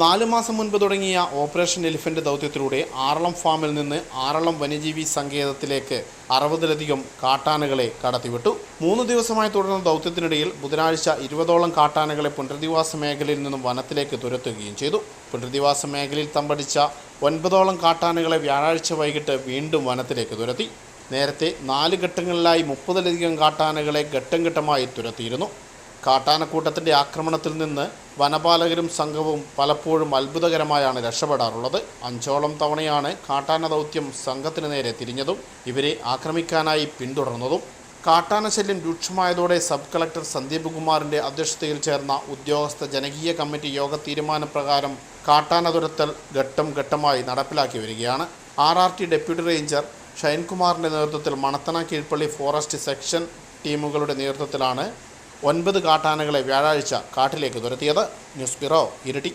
നാല് മാസം മുൻപ് തുടങ്ങിയ ഓപ്പറേഷൻ എലിഫന്റ് ദൗത്യത്തിലൂടെ ആറളം ഫാമിൽ നിന്ന് ആറളം വന്യജീവി സങ്കേതത്തിലേക്ക് അറുപതിലധികം കാട്ടാനകളെ കടത്തിവിട്ടു. മൂന്ന് ദിവസമായി തുടർന്ന ദൗത്യത്തിനിടയിൽ ബുധനാഴ്ച ഇരുപതോളം കാട്ടാനകളെ പുനരധിവാസ മേഖലയിൽ നിന്നും വനത്തിലേക്ക് തുരത്തുകയും ചെയ്തു. പുനരധിവാസ മേഖലയിൽ തമ്പടിച്ച ഒൻപതോളം കാട്ടാനകളെ വ്യാഴാഴ്ച വൈകിട്ട് വീണ്ടും വനത്തിലേക്ക് തുരത്തി. നേരത്തെ നാല് ഘട്ടങ്ങളിലായി മുപ്പതിലധികം കാട്ടാനകളെ ഘട്ടം ഘട്ടമായി തുരത്തിയിരുന്നു. കാട്ടാനക്കൂട്ടത്തിന്റെ ആക്രമണത്തിൽ നിന്ന് വനപാലകരും സംഘവും പലപ്പോഴും അത്ഭുതകരമായാണ് രക്ഷപ്പെടാറുള്ളത്. അഞ്ചോളം തവണയാണ് കാട്ടാന ദൗത്യം സംഘത്തിന് നേരെ തിരിഞ്ഞതും ഇവരെ ആക്രമിക്കാനായി പിന്തുടർന്നതും. കാട്ടാന ശല്യം രൂക്ഷമായതോടെ സബ് കളക്ടർ സന്ദീപ് കുമാറിന്റെ അധ്യക്ഷതയിൽ ചേർന്ന ഉദ്യോഗസ്ഥ ജനകീയ കമ്മിറ്റി യോഗ തീരുമാനപ്രകാരം കാട്ടാന തുരത്തൽ ഘട്ടം ഘട്ടമായി നടപ്പിലാക്കി വരികയാണ്. R R T deputy ranger ഷൈൻകുമാറിന്റെ നേതൃത്വത്തിൽ മണത്തണ കീഴ്പള്ളി ഫോറസ്റ്റ് സെക്ഷൻ ടീമുകളുടെ നേതൃത്വത്തിലാണ് ഒൻപത് കാട്ടാനകളെ വ്യാഴാഴ്ച കാട്ടിലേക്ക് തുരത്തിയത് ന്യൂസ് ബ്യൂറോ ഇരട്ടി.